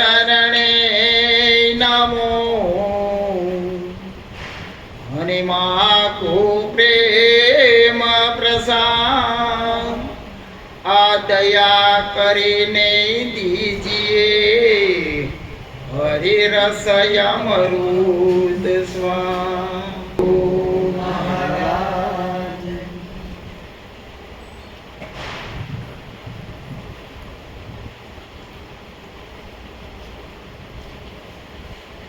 શરણે નમો હનિમાકુ પ્રેમ પ્રસાદ આ દયા કરીને દીજીએ હરિરસય અમૃત સ્વા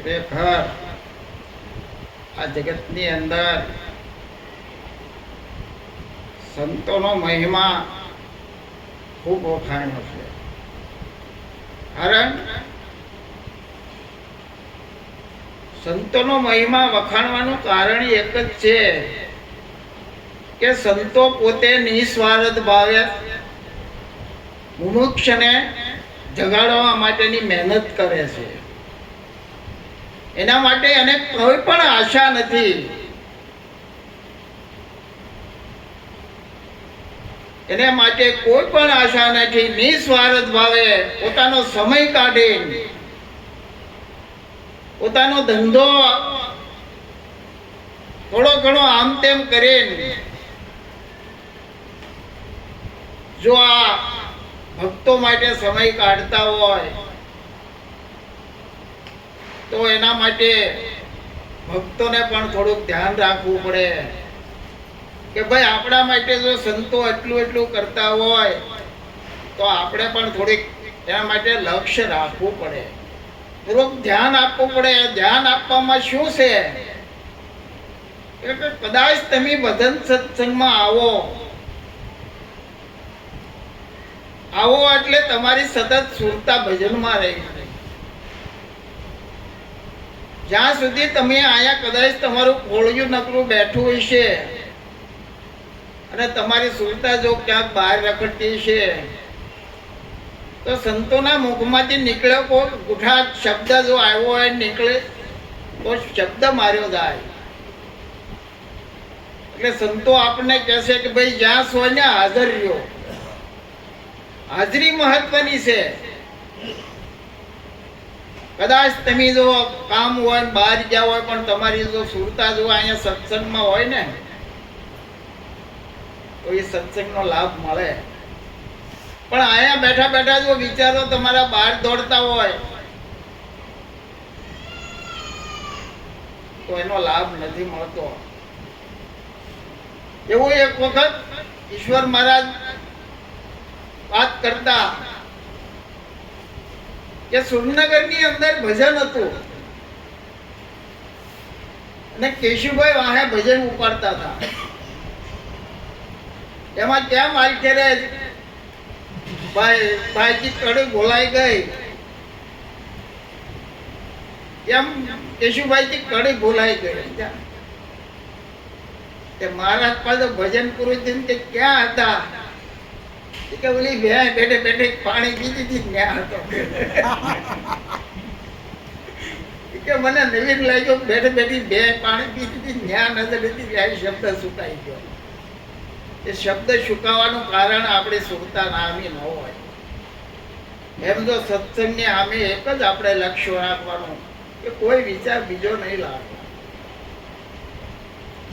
ખરેખર આ જગતની અંદર સંતોનો મહિમા ખૂબ વખાણ્યો છે. કારણ સંતોનો મહિમા વખાણવાનું કારણ એક જ છે કે સંતો પોતે નિસ્વાર્થ ભાવે મુમુક્ષને જગાડવા માટેની મહેનત કરે છે. એના માટે એને કોઈ પણ આશા નથી. એને માટે કોઈ પણ આશા નથી. નિસ્વાર્થ ભાવે પોતાનો સમય કાઢી પોતાનો ધંધો થોડો ઘણો આમ તેમ કરીને, જો આ ભક્તો માટે સમય કાઢતા હોય તો એના માટે ભક્તોને પણ થોડુંક ધ્યાન રાખવું પડે. કે ભાઈ, આપણા માટે જો સંતો એટલું એટલું કરતા હોય, તો આપણે પણ થોડીક એના માટે લક્ષ્ય રાખવું પડે. થોડુંક ધ્યાન આપવું પડે. ધ્યાન આપવામાં શું છે? એટલે કદાચ તમે ભજન સત્સંગમાં આવો. આવો એટલે તમારી સતત સુરતા ભજનમાં રહી. જ્યાં સુધી તમે અહીંયા કદાચ તમારું કોળિયું નકરું બેઠું હશે અને તમારી સુરતા જો ક્યાંક બહાર રખડતી છે, તો સંતોના મુખમાંથી નીકળ્યો કોઈ ગુઠા શબ્દ જો આવ્યો હોય નીકળે, તો શબ્દ માર્યો જાય. એટલે સંતો આપણને કહેશે કે ભાઈ જ્યાં સોને હાજર રહ્યો. હાજરી મહત્વની છે. કદાચ તમે જો કામ હોય બહાર ગયા હોય પણ તમારી જો સુરતા જો અહીંયા સત્સંગમાં હોય ને, તો એ સત્સંગનો લાભ મળે. પણ અહીંયા બેઠા બેઠા જો વિચારો તમારા બહાર દોડતા હોય, તો એનો લાભ નથી મળતો. એવું એક વખત ઈશ્વર મહારાજ વાત કરતા કે સુરનગરની અંદર ભજન હતું. અને કેશુભાઈ વાહે ભજન ઉપાડતા હતા. એમાં કેમ માલખેરે ભાઈ, ભાઈજી કડી બોલાઈ ગઈ. એમ કેશુભાઈજી કડી બોલાઈ ગઈ. તે મહારાજ પાસે ભજન પૂરું થઈને કે ક્યાં હતા? કે ઓલી બે બેઠે બેઠે પાણી પીતી હતી ત્યાં હતો કે મને નવીન લાગ્યો બેઠે બેઠી બે પાણી પીતી હતી ત્યાં નજર હતી ત્યાં શબ્દ સુકાઈ ગયો. એ શબ્દ સુકાવાનું કારણ આપણે સુરતા નામી ન હોય. એમ જો સત્સંગને આમે એક જ આપણે લક્ષ્ય રાખવાનું. કે કોઈ વિચાર બીજો નહીં લાવવાનો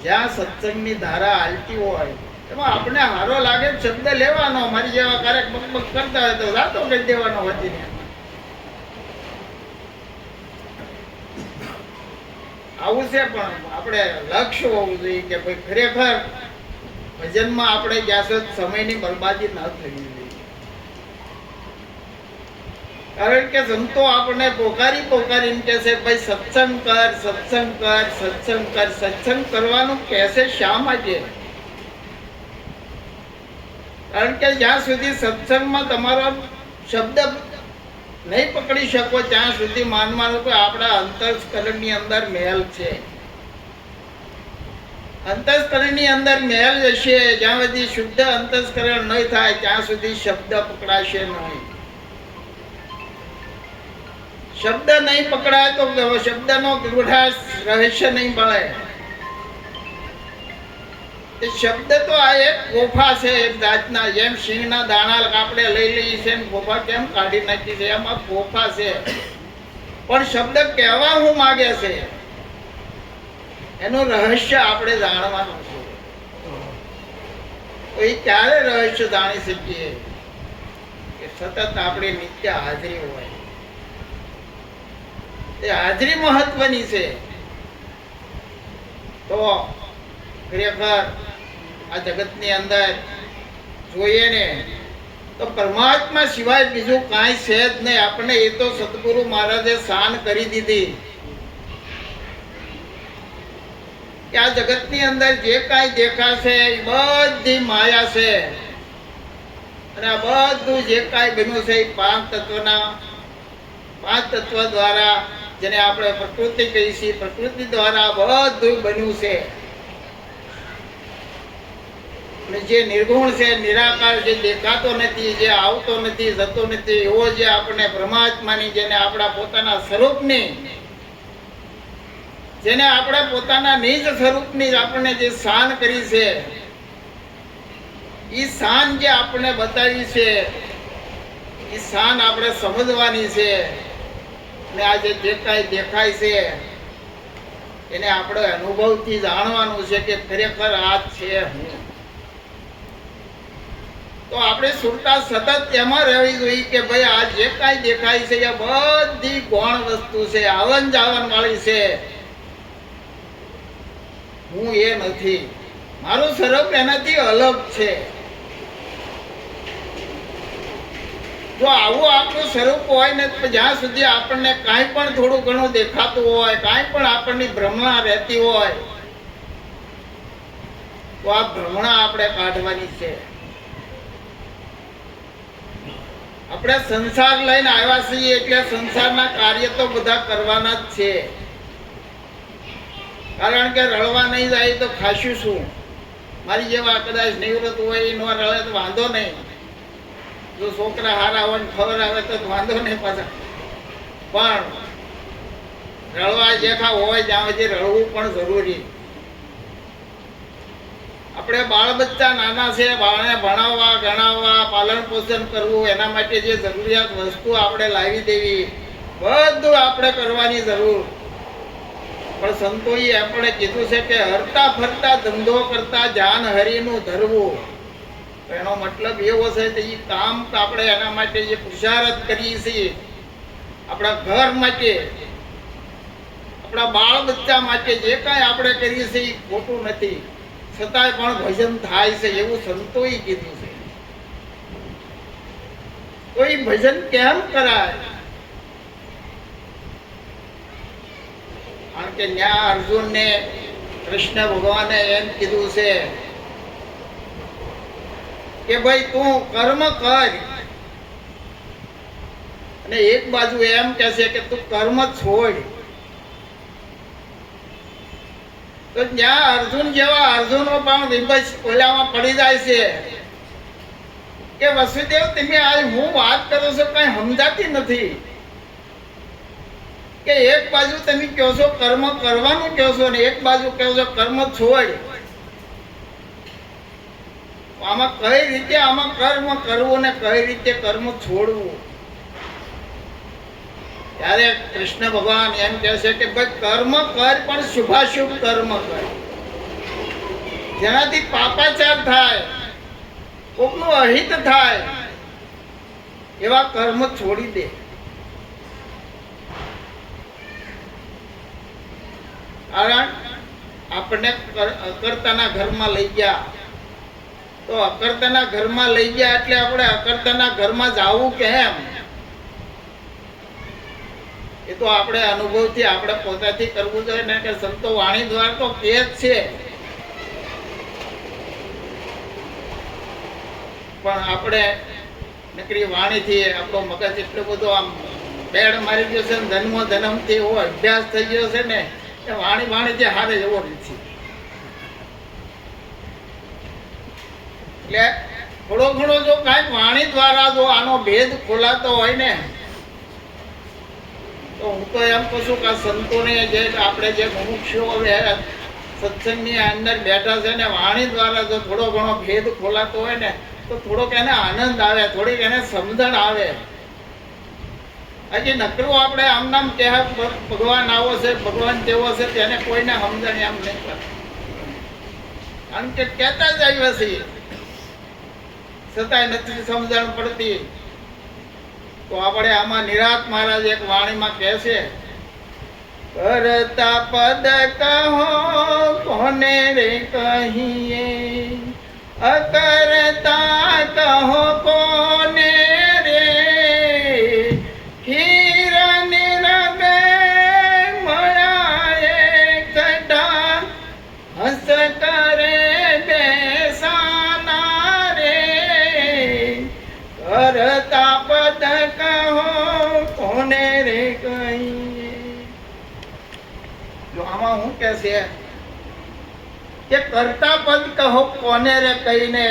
જ્યાં સત્સંગની ધારા હાલતી હોય એમાં આપણે હારો લાગે શબ્દ લેવાનો, મારી જેવા ક્યારેક બકબક કરતા હોય તો રાતો કહી દેવાનો વધીને આવું છે પણ આપણે લક્ષ્ય હોવું જોઈએ કે ભાઈ ખરેખર ભજનમાં આપણે જ્યાં સમયની બરબાદી ન થવી જોઈએ. કારણ કે સંતો આપણને પોકારી પોકારીને કહે છે, ભાઈ સત્સંગ કર સત્સંગ કર સત્સંગ કર, સત્સંગ કરવાનું કહેશે શા માટે? કારણ કે જ્યાં સુધી સત્સંગમાં તમારો શબ્દ નહીં પકડી શકો, ત્યાં સુધી માનવાનું લોકો આપણા અંતસ્કરણની અંદર મહેલ છે. અંતસ્કરણની અંદર મહેલ હશે જ્યાં સુધી શુદ્ધ અંતસ્કરણ નહીં થાય, ત્યાં સુધી શબ્દ પકડાશે નહીં. શબ્દ નહીં પકડાય તો શબ્દનો ગૂઢાશ રહસ્ય નહીં મળે શબ્દ તો આ એક ગોફા છે, એક જાતના, જેમ સિંહના દાણા આપણે લઈ લઈએ છીએ ગોફા કેમ કાઢી નાખી છે? એમાં ગોફા છે. પણ શબ્દ કહેવા હું માગે છે? એનું રહસ્ય આપણે જાણવાનું છે. એ ક્યારે રહસ્ય જાણી શકીએ? કે સતત આપણી નિત્ય હાજરી હોય. એ હાજરી મહત્વની છે. તો ખરેખર આ જગતની અંદર જોઈએ ને, તો પરમાત્મા સિવાય બીજું કાંઈ છે જ નહીં. આપણે એ તો સદગુરુ મહારાજે શાન કરી દીધી. કે આ જગતની અંદર જે કાંઈ દેખાશે એ બધી માયા છે. અને આ બધું જે કાંઈ બન્યું છે એ પાંચ તત્વના, પાંચ તત્વ દ્વારા જેને આપણે પ્રકૃતિ છીએ, પ્રકૃતિ દ્વારા બધું બન્યું છે. જે નિર્ગુણ છે, નિરાકાર જે દેખાતો નથી, જે આવતો નથી, જતો નથી, એવો જે આપણે પરમાત્માની જેને આપણા પોતાના સ્વરૂપની, જેને આપણે પોતાના નિજ સ્વરૂપની આપણને જે શાન કરી છે એ શાન જે આપણે બતાવી છે એ શાન આપણે સમજવાની છે અને આજે જે કાંઈ દેખાય છે, એને આપણે અનુભવથી જાણવાનું છે કે ખરેખર આ છે હું. તો આપણે સુરતા સતત એમાં રહેવી જોઈએ કે ભાઈ આ જે કાંઈ દેખાય છે એ બધી ગૌણ વસ્તુ છે આવન જાવન વાળી છે. હું એ નથી. મારું સ્વરૂપ એનાથી અલગ છે. જો આવું આપણું સ્વરૂપ હોય ને તો જ્યાં સુધી આપણને કાંઈ પણ થોડું ઘણું દેખાતું હોય, કાંઈ પણ આપણની ભ્રમણા રહેતી હોય, તો આ ભ્રમણા આપણે કાઢવાની છે. આપણે સંસાર લઈને આવ્યા છીએ એટલે સંસારના કાર્ય તો બધા કરવાના જ છે. કારણ કે રળવા નહીં જાય તો ખાશું શું? મારી જેવા કદાચ નિવૃત્ત હોય એ ન રળે તો વાંધો નહીં. જો છોકરા હારા હોય ને ખબર આવે તો વાંધો નહીં પાછા. પણ રળવા જેખા હોય ત્યાં સુધી રળવું પણ જરૂરી. આપણે બાળ બચ્ચા નાના છે, બાળને ભણાવવા, ગણાવવા, પાલન પોષણ કરવું, એના માટે જે જરૂરિયાત વસ્તુ આપણે લાવી દેવી, બધું આપણે કરવાની જરૂર. પણ સંતોએ આપણે કીધું છે કે હરતા ફરતા ધંધો કરતા જાન હરીનું ધરવું. એનો મતલબ એવો છે કે એ કામ આપણે એના માટે જે પુરુષાર્થ કરીએ છીએ, આપણા ઘર માટે, આપણા બાળ બચ્ચા માટે જે કાંઈ આપણે કરીએ છીએ એ ખોટું નથી. છતાંય પણ ભજન થાય છે એવું સંતોએ કીધું છે. કોઈ ભજન કેમ કરાય? કારણ કે ન્યા અર્જુનને કૃષ્ણ ભગવાને એમ કીધું છે કે ભાઈ તું કર્મ કર. અને એક બાજુ એમ કે છે કે તું કર્મ છોડ. તો જ્યાં અર્જુન જેવા અર્જુનો પણ વિભસ ઓલામાં પડી જાય છે. કે વસુદેવ, તમે આજ હું વાત કરો છો કઈ સમજાતી નથી. કે એક બાજુ તમે કહો છો કર્મ કરવાનું કહો છો ને એક બાજુ કહો છો કર્મ છોડ. આમાં કઈ રીતે આમાં કર્મ કરવું ને કઈ રીતે કર્મ છોડવું? ત્યારે કૃષ્ણ ભગવાન એમ કહે છે કે ભાઈ કર્મ કર, પણ શુભાશુભ કર્મ કર. જેનાથી પાપાચાર થાય, કોકનું અહિત થાય, એવા કર્મ છોડી દે. કારણ આપણને અકર્તાના ઘરમાં લઈ ગયા. તો અકર્તાના ઘરમાં લઈ ગયા એટલે આપણે અકર્તાના ઘરમાં જાવું કેમ? એ તો આપણે અનુભવથી આપણે પોતાથી કરવું જોઈએ ને કે સંતો વાણી દ્વારા તો કે જ છે. પણ આપણે નકરી વાણીથી આપણો મગજ એટલો બધો આમ બેડ મારી ગયો છે ને જન્મથી એવો અભ્યાસ થઈ ગયો છે ને એ વાણી વાણીથી હારે એવો નથી એટલે થોડો ઘણો જો કાંઈક વાણી દ્વારા જો આનો ભેદ ખોલાતો હોય ને તો હું તો એમ કહું છું કે સંતોને જે આપણે જે મુમુક્ષુઓ સત્સંગની અંદર બેઠા છે ને વાણી દ્વારા જો થોડો ઘણો ભેદ ખોલાતો હોય ને, તો થોડોક એને આનંદ આવે, થોડીક એને સમજણ આવે. હજી નકરું આપણે આમ નામ કે ભગવાન આવો છે, ભગવાન તેવો છે, તેને કોઈને સમજણ એમ નહીં પડે. કારણ કે કહેતા જ આવ્યા છીએ. છતાંય નથી સમજણ પડતી. તો આપણે આમાં નિરાત મહારાજ એક વાણીમાં કહે છે, કરતા પદ કહો, કોને રે કહીએ? અકરતા કહો, કોને કે છે કે કરતા પદ કહો કોને રે કહીને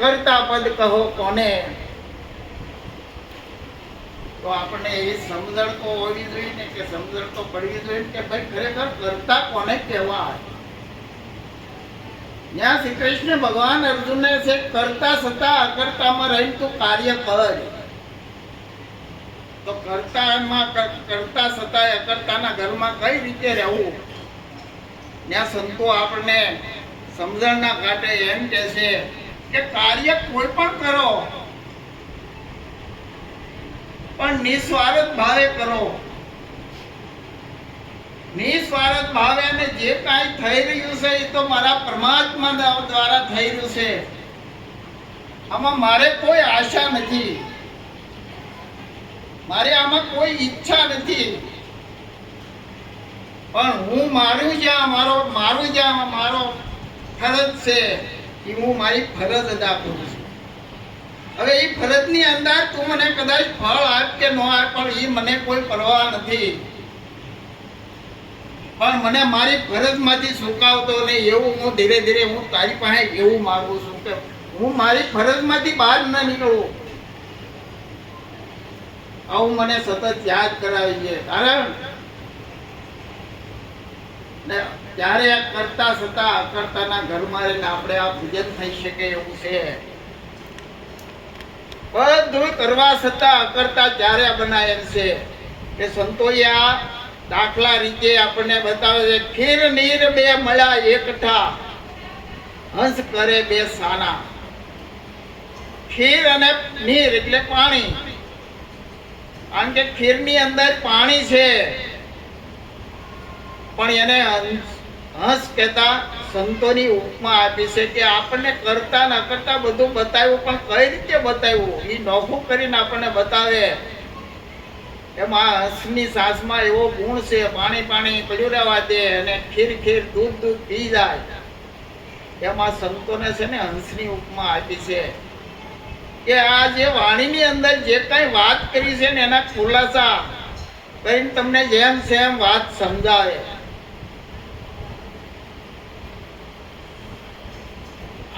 કરતા પદ કહો કોને? તો આપણે એવી સમજણ તો હોવી જોઈએ કે સમજણ તો પડવી જોઈએ કે ભાઈ ખરેખર કરતા કોને કહેવાય? જ્યાં શ્રી કૃષ્ણ ભગવાન અર્જુનને છે કરતા છતાં અકર્તામાં રહીને તું કાર્ય કર. તો કરતામાં એમાં કરતા સતા અકર્તાના ઘરમાં કઈ રીતે રહેવું? ત્યાં સંતો આપણને સમજણના કાંઠે એમ કે છે કે કાર્ય કોઈ પણ કરો, પણ નિસ્વાર્થ ભાવે કરો. નિસ્વાર્થ ભાવે અને જે કાંઈ થઈ રહ્યું છે એ તો મારા પરમાત્મા દ્વારા થઈ રહ્યું છે. આમાં મારે કોઈ આશા નથી. મારે આમાં કોઈ ઈચ્છા નથી. પણ હું મારું જ્યાં, મારો, મારું જ્યાં, મારો ફરજ છે એ હું મારી ફરજ અદા કરું છું. હવે એ ફરજની અંદર તું મને કદાચ ફળ આપ કે ન આપ, પણ એ મને કોઈ પરવા નથી. પણ મને મારી ફરજમાંથી સુકાવતો નહીં, એવું હું ધીરે ધીરે હું તારી પાસે એવું માગું છું કે હું મારી ફરજમાંથી બહાર ન નીકળું. આવું મને સતત યાદ કરાવી છે કારણ ને ત્યારે કરતા છતાં અકર્તાના ઘરમાં રહીને આપણે આ પૂજન થઈ શકે એવું છે. બધું કરવા છતાં અકર્તા ત્યારે બનાવેલ છે કે સંતોએ દાખલા રીતે આપણને બતાવે છે, ખીર, નીર, બે મળ્યા એકઠા હંસ કરે બે સાના. ખીર અને નીર એટલે પાણી. કારણ કે ખીરની અંદર પાણી છે. પણ એને હંસ- કહેતા સંતોની ઉપમા આપી છે કે આપણને કરતા ન કરતા બધું બતાવ્યું, પણ કઈ રીતે બતાવ્યું? એ નોખું કરીને આપણને બતાવે. એમાં હંસની સાસમાં એવો ગુણ છે, પાણી પાણી પડ્યું રહેવા દે અને ખીર ખીર દૂધ દૂધ પી જાય. એમાં સંતોને છે ને હંસની ઉપમા આપી છે. કે આ જે વાણીની અંદર જે કાંઈ વાત કરી છે ને એના ખુલાસા કરીને તમને જેમ સેમ વાત સમજાવે.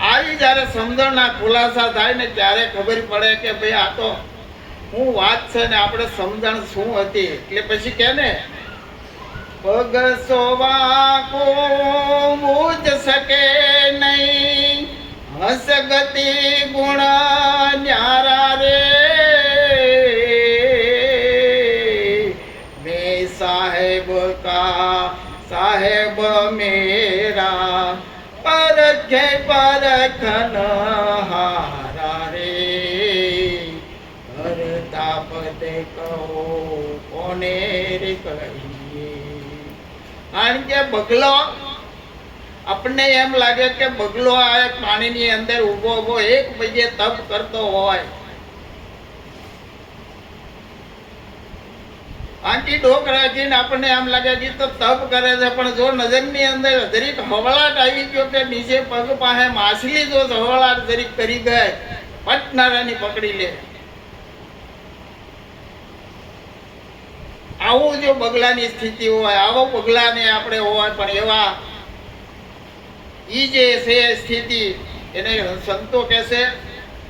આવી જ્યારે સમજણના ખુલાસા થાય ને ત્યારે ખબર પડે કે ભાઈ આ તો હું વાત છે ને આપણે સમજણ શું હતી? એટલે પછી કે ને પગ સોવા કો મૂજ શકે નહીં, હસ પરખે પરખન હારા રે? કરતા પદ કહો, કોને રે કહીએ? કારણ કે બગલો, આપણને એમ લાગે કે બગલો આ પાણીની અંદર ઊભો ઊભો એક બીજે તપ કરતો હોય. આંટી ઢોક રાખીને આપણને એમ લાગે કે તો તપ કરે છે, પણ જો નજરની અંદર જરીક હવળાટ આવી ગયો કે નીચે પગ પાસે માછલી જો હવળાટ જરીક કરી ગઈ, પટનારાની પકડી લે. આવું જો બગલાની સ્થિતિ હોય, આવો બગલાને આપણે હોય, પણ એવા ઈ જે છે સ્થિતિ, એને સંતો કહે છે,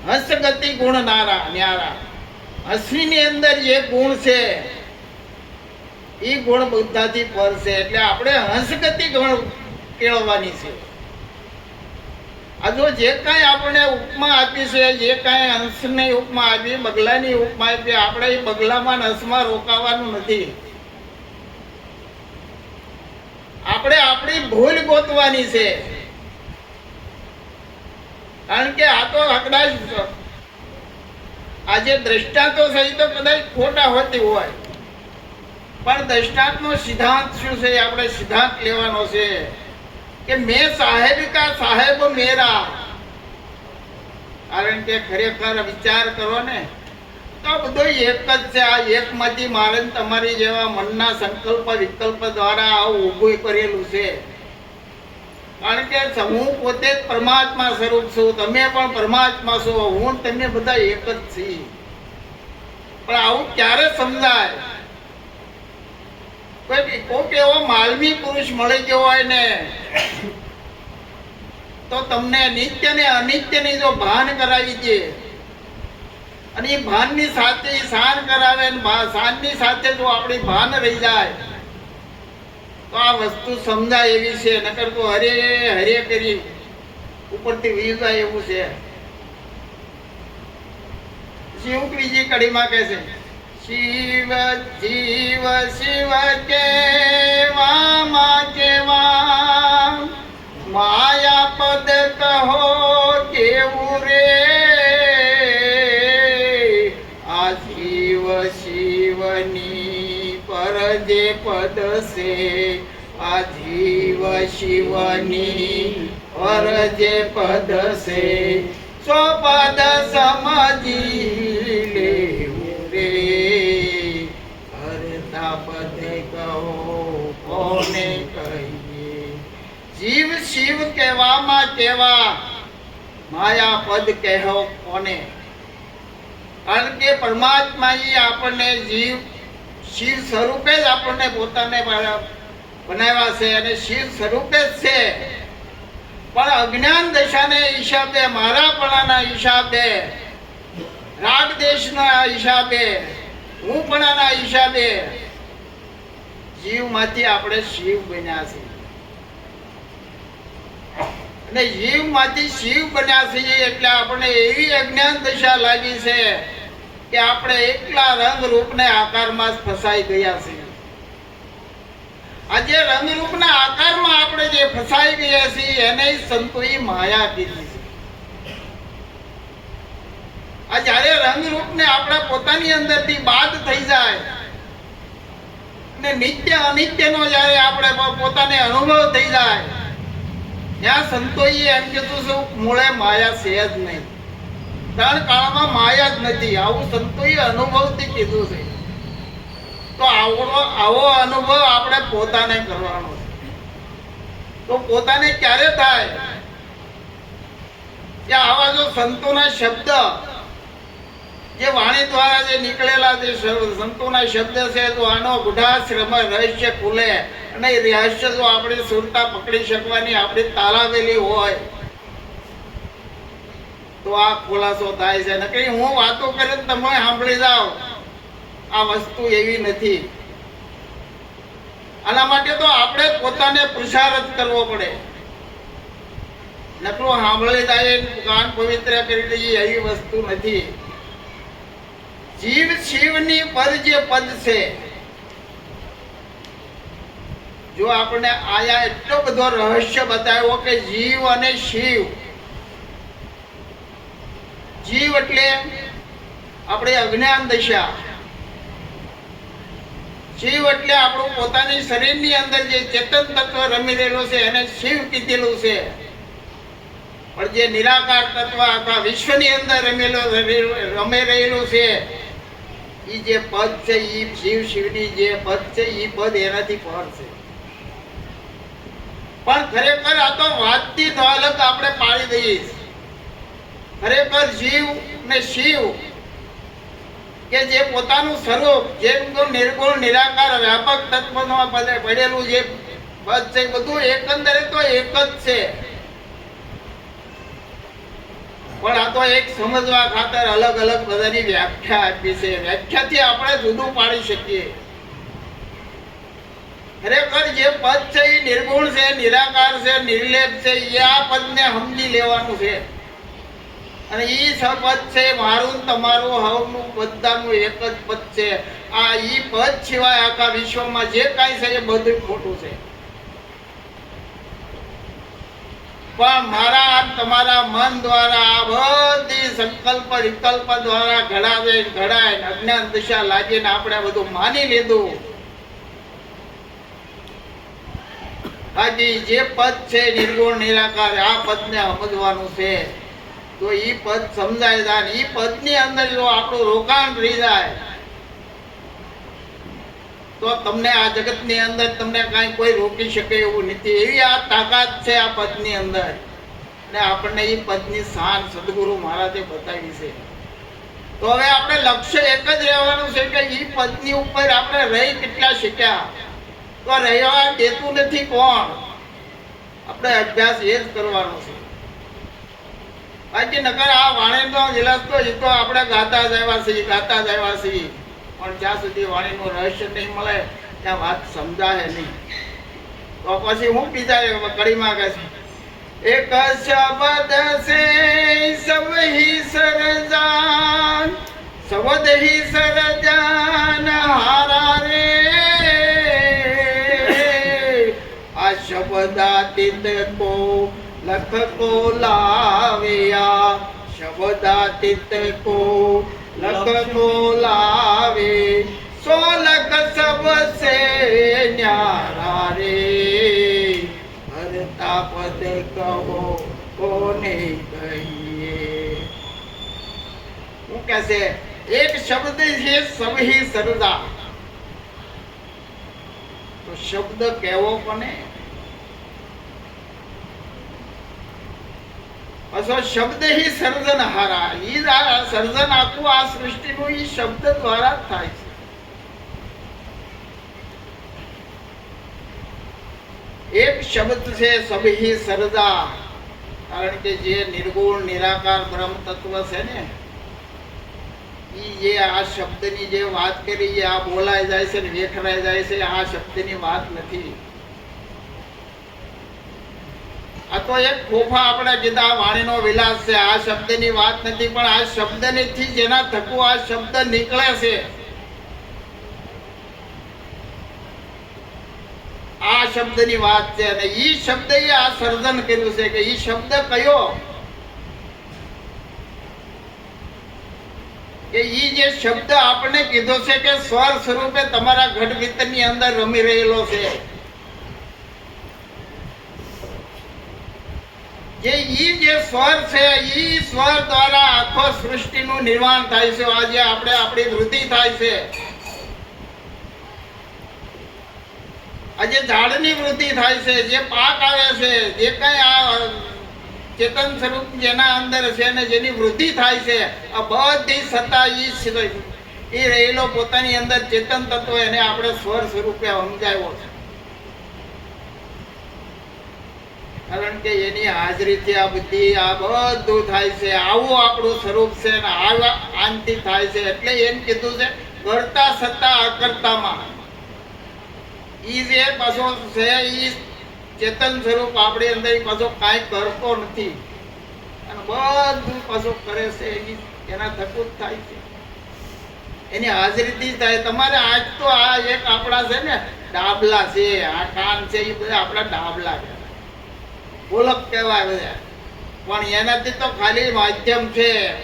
હંસગતિ ગુણ નારા, ન્યારા. હસવીની અંદર જે ગુણ છે એ ગુણ બુદ્ધાથી પર છે, એટલે આપણે હંસગતિ ગુણ કેળવવાની છે. આ જો જે કાંઈ આપણે ઉપમા આપી છે, જે કાંઈ હંસની ઉપમા આપી, બગલાની ઉપમા આપી, આપણે એ બગલામાં હંસમાં રોકાવાનું નથી. આપણે આપણી ભૂલ ગોતવાની છે. કારણ કે આ તો કદાચ આજે દ્રષ્ટાંતો સહિત કદાચ ખોટા હોતી હોય. પણ દ્રષ્ટાંતનો સિદ્ધાંત શું છે? આપણે સિદ્ધાંત લેવાનો છે કે મેં સાહેબ કા સાહેબ મેરા. કારણ કે ખરેખર વિચાર કરો ને, તો બધો એક જ છે. આ એકમાંથી મારે તમારી જેવા મનના સંકલ્પ વિકલ્પ દ્વારા આવું ઊભું કરેલું છે. કારણ કે હું પોતે જ પરમાત્મા સ્વરૂપ છું. તમે પણ પરમાત્મા છો. હું તમે બધા એક જ છીએ. પણ આવું ક્યારે સમજાય? કોઈ કોઈક એવો માલવી પુરુષ મળી ગયો હોય ને, તો તમને નિત્ય ને અનિત્યની જો ભાન કરાવી દે, અને એ ભાનની સાથે ઈ કરાવે ને ભા- સાથે જો આપણી ભાન રહી જાય, તો આ વસ્તુ સમજાય એવી છે. નકર તો હરે હરે કરી ઉપરથી વી જાય એવું છે. શિવ ત્રીજી કડીમાં કહે છે શિવ, જીવ, શિવ કેવામાં કેવા માયા પદ કહો કેવું રે? આ શિવ, શિવની પર જે પદ છે, આ જીવ, શિવની પર જે પદ છે. સો સમજી શિવ કહેવામાં કેવા માયા પદ કહેવો કોને? કારણ કે પરમાત્મા ઈ આપણને જીવ, શિવ સ્વરૂપે જ આપણને પોતાને બનાવ્યા છે અને શિવ સ્વરૂપે જ છે. પણ અજ્ઞાન દશાને હિસાબે, મારાપણાના હિસાબે, રાગ દેશના હિસાબે, હુંપણાના હિસાબે જીવમાંથી આપણે શિવ બન્યા છે અને જીવમાંથી શિવ બન્યા છીએ એટલે આપણે એવી અજ્ઞાન દશા લાગી છે કે આપણે એકલા રંગ રૂપને આકારમાં જ ફસાઈ ગયા છીએ. આજે રંગ રૂપના આકારમાં આપણે જે ફસાઈ ગયા છીએ, એને સંતોએ માયા કીધી છે. આ જ્યારે રંગ રૂપને આપણે પોતાની અંદરથી બાદ થઈ જાય અને નિત્ય અનિત્યનો જ્યારે આપણે પોતાને અનુભવ થઈ જાય ત્યાં સંતોએ એમ કીધું છે, મૂળે માયા છે જ નહીં. ત્રણ કાળમાં માયા જ નથી. આવું સંતોએ અનુભવથી કીધું છે. તો આવો આવો અનુભવ આપણે પોતાને કરવાનો છે. તો પોતાને ક્યારે થાય? કે આવા જો સંતોના શબ્દ જે વાણી દ્વારા જે નીકળેલા જે સંતોના શબ્દ છે તો આનો ગુઢાશ્રમ રહસ્ય ખુલે અને એ રહસ્ય જો આપણે સુરતા પકડી શકવાની આપણી તાલાવેલી હોય, તો આ ખુલાસો થાય છે. ને કઈ હું વાતો કરે તમે સાંભળી જાઓ, આ વસ્તુ એવી નથી. આના માટે તો આપણે પોતાને પુરુષાર્થ કરવો પડે. નકલો સાંભળી જાય કાન પવિત્ર કરી દઈએ, એવી વસ્તુ નથી. જીવ શિવની પર જે પદ છે, જો આપણે આયા એટલો બધો રહસ્ય બતાવ્યો કે જીવ અને શિવ, જીવ એટલે આપણે અજ્ઞાન દશા. શિવ એટલે આપણું પોતાની શરીરની અંદર જે ચેતન તત્વ રમી રહેલું છે, એને શિવ કીધેલું છે. પણ જે નિરાકાર તત્વ આખા વિશ્વની અંદર રમેલો, રમે રહેલું છે ઈ જે પદ છે એ શિવ શિવની જે પદ છે એ પદ એનાથી પર છે. પણ ખરેખર આ તો વાતની દોલત આપણે પાડી દઈએ ખરેખર જીવ ને શિવ કે જે પોતાનું સ્વરૂપ જે નિર્ગુણ, નિરાકાર, વ્યાપક તત્વમાં પડેલું જે પદ છે બધું એકંદરે તો એક જ છે. પણ આ તો એક સમજવા ખાતર અલગ અલગ બધાની વ્યાખ્યા આપી છે. વ્યાખ્યાથી આપણે જુદું પાડી શકીએ. ખરેખર જે પદ છે એ નિર્ગુણ છે, નિરાકાર છે, નિર્લેપ છે, એ આ પદને સમજી લેવાનું છે. અને એ સપદ છે, મારું તમારું, હવનું, બધાનું એક જ પદ છે. આ એ પદ સિવાય આખા વિશ્વમાં જે કાંઈ છે એ બધું ખોટું છે. પણ મારા તમારા મન દ્વારા આ બધી સંકલ્પ વિકલ્પ દ્વારા ઘડાવે, ઘડાય, અજ્ઞાન દિશા લાગીને આપણે બધું માની લીધું. હાજી, જે પદ છે નિર્ગુણ, નિરાકાર, આ પદને સમજવાનું છે. તો એ પદ સમજાય જાય એ પદની અંદર જો આપણું રોકાણ રહી જાય તો તમને આ જગતની અંદર તમને કાંઈ કોઈ રોકી શકે એવું નથી. એવી આ તાકાત છે આ પદની અંદર. ને આપણને એ પદની શાન સદગુરુ મહારાજે બતાવી છે. તો હવે આપણે લક્ષ્ય એક જ રહેવાનું છે કે એ પદની ઉપર આપણે રહી કેટલા શીખ્યા તો રહેવા દેતું નથી કોણ? આપણે અભ્યાસ એ જ કરવાનો છે. બાકી નકર આ વાણેન્દ્ર જિલ્લા તો એ તો આપણે ગાતા જ આવ્યા છીએ, ગાતા જ આવ્યા છીએ. પણ જ્યાં સુધી વાણીનું રહસ્ય નહીં મળે, ત્યાં વાત સમજાય નહીં. તો પછી હું બીજા કડીમાં કહે એક શબ્દ સે સબ હી શબ્દ હી સરજાન હારા રે. આ શબ્દાતીત કો લખ કો લાવ્યા, શબ્દાતીત કો લખ સો લખ સબ સે ન્યારા રે. હરતા પદ કહો, કોને કહીએ? હું કહેશે એક શબ્દ છે સબહી સરદા. તો શબ્દ કેવો કોને? અસો શબ્દ હિ સર્જન હારા ઈ સર્જન આખું આ સૃષ્ટિનું ઈ શબ્દ દ્વારા થાય છે એક શબ્દ છે સભી સર્જા કારણ કે જે નિર્ગુણ નિરાકાર બ્રહ્મ તત્વ છે ને ઈ જે આ શબ્દની જે વાત કરી એ આ બોલાય જાય છે ને વેખરાય જાય છે આ શબ્દની વાત નથી આ એક ખોફા આપણે કીધા, વાણીનો વિલાસ છે. આ શબ્દની વાત નથી, પણ આ શબ્દથી જેના થકું આ શબ્દ નીકળે છે. આ શબ્દની વાત છે અને ઈ શબ્દ આ સર્જન કર્યું છે કે ઈ શબ્દ કયો? કે ઈ જે શબ્દ આપણે કીધો છે કે સ્વર સ્વરૂપે તમારા ઘટ વિતરની અંદર રમી રહેલો છે. જે ઈ જે સ્વર છે, ઈ સ્વર દ્વારા આખો સૃષ્ટિનું નિર્માણ થાય છે. આજે આપણે આપણી વૃદ્ધિ થાય છે. આજે ઝાડની વૃદ્ધિ થાય છે, જે પાક આવે છે, જે કઈ આ ચેતન સ્વરૂપ જેના અંદર છે ને જેની વૃદ્ધિ થાય છે, આ બધી સત્તા ઈ. એ રહેલો પોતાની અંદર ચેતન તત્વ એને આપણે સ્વર સ્વરૂપે સમજાવ્યો છે. કારણ કે એની હાજરીથી આ બુદ્ધિ આ બધું થાય છે. આવું આપણું સ્વરૂપ છે ને આવા આનથી થાય છે. એટલે એમ કીધું છે, કરતા સત્તા અકર્તામાં. ઈ જે પાછો છે, ઈ ચેતન સ્વરૂપ આપણી અંદર પાછો કાંઈ કરતો નથી. અને બધું પાછો કરે છે, એની, એના થતું જ થાય છે. એની હાજરીથી જ થાય. તમારે આજ તો આ એક આપણા છે ને, ડાબલા છે, આ કાન છે એ બધા આપણા ડાબલા છે. બોલક કહેવાય બધા. પણ એનાથી તો ખાલી માધ્યમ છે.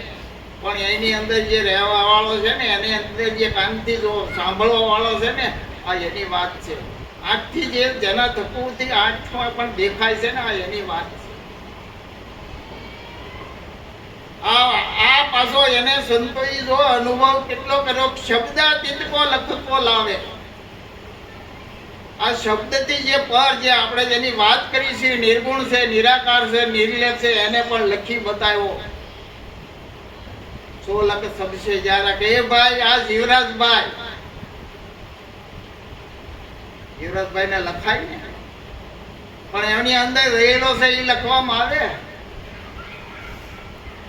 પણ એની અંદર જે રહેવા વાળો છે ને, એની અંદર જે કાનથી જો સાંભળવા વાળો છે ને, આ એની વાત છે. આઠથી જે જેના થકુથી આઠમાં પણ દેખાય છે ને, આ એની વાત છે. આ આ પાછો એને સંતોઈ જો અનુભવ કેટલો કર્યો શબ્દાતીત કો લખકો લાવે. આ શબ્દથી જે પર જે આપણે જેની વાત કરી છે, નિર્ગુણ છે, નિરાકાર છે, નિર્લેપ છે, એને પણ લખી બતાવ્યો. સો લખ શબ્દ જ્યારે કે, એ ભાઈ, આ જીવરાજભાઈ જીવરાજભાઈ ને લખાય ને? પણ એની અંદર રહેલો છે એ લખવામાં આવે?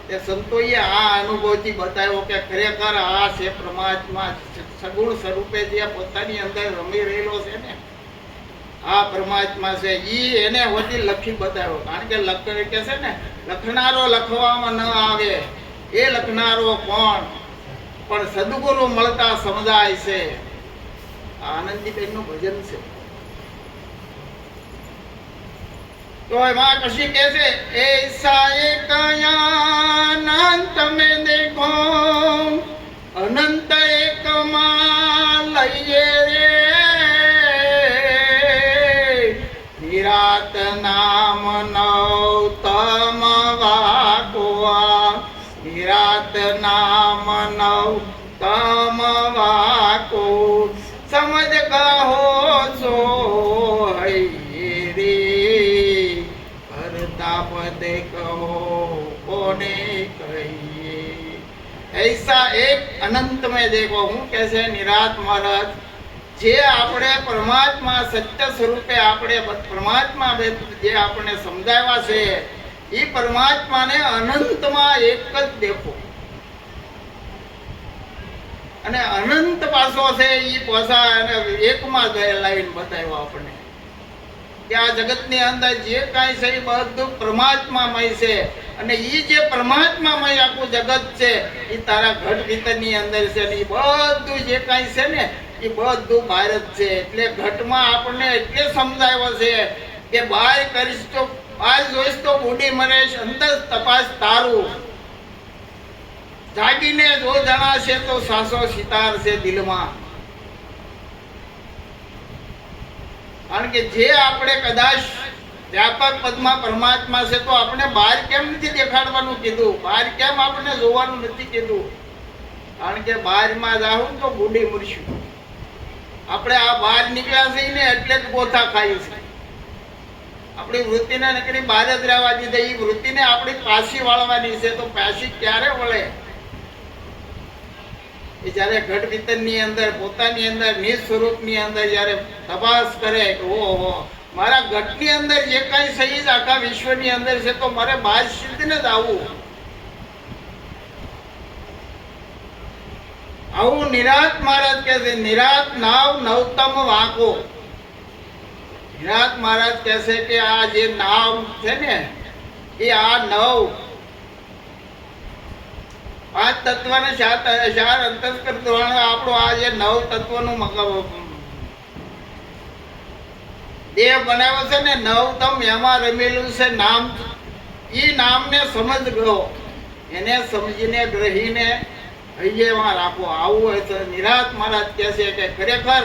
તે સંતોએ આ અનુભવથી બતાવ્યો કે, ખરેખર આ છે, પરમાત્મા સગુણ સ્વરૂપે જે પોતાની અંદર રમી રહેલો છે ને આ પરમાત્મા છે, ઈ એને વધી લખી બતાવ્યો. કારણ કે લખ કે છે ને, લખનારો લખવામાં ન આવે. એ લખનારો કોણ? પણ સદગુરુ મળતા સમજાય છે. આ આનંદીબેનનું ભજન છે. તો એમાં કશી કે છે એસા એક અનંત તમે દેખો, અનંત એક માં લઈએ રે નિરાત નામ નવતમ વાકુઆ નિરાત નામ નવતમ વાકુ સમજ કહો છો હૈયે રે કરતા પદે કહો કોને કહીએ ऐसा एक अनंत में देखो હું કે છે નિરાત મહારાજ જે આપણે પરમાત્મા સત્ય સ્વરૂપે આપણે પરમાત્મા જે આપણે સમજાવ્યા છે, એ પરમાત્માને અનંતમાં એક જ દેખો. અને અનંત પાસો છે એ પાસા અને એકમાં લાવીને બતાવ્યો આપણને. કે આ જગતની અંદર જે કાંઈ છે એ બધું પરમાત્મામય છે. અને એ જે પરમાત્મામય આખું જગત છે એ તારા ઘટ ભીતરની અંદર છે ને એ બધું જે કાંઈ છે ને એ બધું બહાર છે. એટલે ઘટમાં આપણને એટલે સમજાવ્યો છે કે બહાર કરીશ તો બહાર જોઈશ તો બુડી મરેશ અંદર તપાસ તારું. જાગીને જો જણાશે તો સાસો સિતાર છે દિલમાં. કારણ કે જે આપણે કદાચ વ્યાપક પદમાં પરમાત્મા છે તો આપણે બહાર કેમ નથી દેખાડવાનું કીધું? બહાર કેમ આપણે જોવાનું નથી કીધું? કારણ કે બહારમાં જાઉં તો બુડી મરશું. આપણે આ બહાર નીકળ્યા છીએ ને એટલે જ ગોથા ખાઈ છે. આપણી વૃત્તિને નીકળી બહાર જ રહેવા દીધે. એ વૃત્તિને આપણી પાછી વાળવાની છે તો પાછી ક્યારે વળે? એ જ્યારે ઘટ વિતનની અંદર, પોતાની અંદર, નિજ સ્વરૂપની અંદર જ્યારે તપાસ કરે, કે ઓહો, મારા ઘટની અંદર જે કાંઈ સહી આખા વિશ્વની અંદર છે, તો મારે બહાર સિદ્ધને જ આવવું. આવું નિરાત મહારાજ કહે છે, નિરાત નાવ નવતમ વાંકો. નિરાત મહારાજ કહે છે કે આ જે નાવ છે ને, એ આ નવ. પાંચ તત્વને ચાર ચાર અંતસ્કર ધોરણ આપણું આ જે નવ તત્વનું દેહ બનાવ્યો છે ને, નવતમ એમાં રમેલું છે નામ. એ નામને સમજ ગયો એને સમજીને ગ્રહીને હૈયેમાં રાખો આવું હોય તો નિરાત મહારાજ કહે છે કે ખરેખર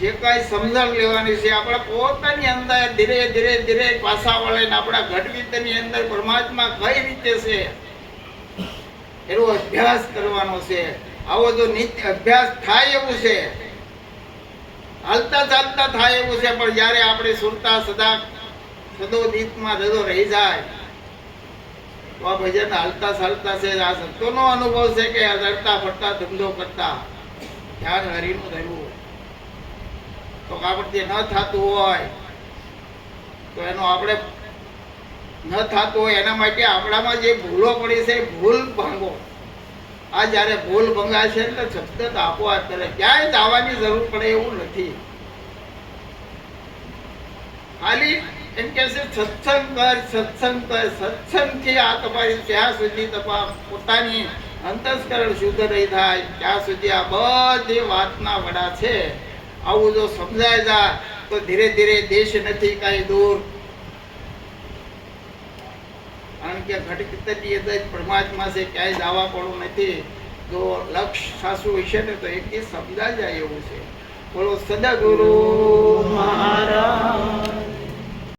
જે કાંઈ સમજણ લેવાની છે, આપણે પોતાની અંદર ધીરે ધીરે ધીરે પાછા વળીને આપણા ઘટવિતની અંદર પરમાત્મા કઈ રીતે છે, એનો અભ્યાસ કરવાનો છે. આવો જો નિત્ય અભ્યાસ થાય એવું છે, હાલતા ચાલતા થાય એવું છે, પણ જ્યારે આપણે સુરતા સદા સદો દીપમાં જતો રહી જાય તો આ ભજન હાલતા ચાલતા છે. આ સંતોનો અનુભવ છે કે હરતા ફરતા, ધંધો કરતા ધ્યાન હરીનું ધરવું તો આપણથી ન થતું હોય, તો એનો આપણે ન થતું હોય, એના માટે આપણામાં જે ભૂલો પડી છે, ભૂલ ભાંગો. આ જ્યારે ભૂલ ભંગાશે એટલે શબ્દ આપોઆપ કરે. ક્યાંય દાવાની જરૂર પડે એવું નથી. ખાલી એમ કે છે સત્સંગ કર સત્સંગ કર સત્સંગથી આ તમારી ત્યાં સુધી તમારા પોતાની અંતસ્કરણ શુદ્ધ રહી થાય ત્યાં સુધી આ બધી વાતના વડા છે આવું જો સમજાય જાય તો ધીરે ધીરે દેશ નથી કાંઈ દૂર કારણ કે ઘટકીતની અંદર પરમાત્મા છે ક્યાંય જવા પડવું નથી જો લક્ષ સાસુ હશે ને તો એક સમજાય જાય એવું છે બોલો સદગુરુ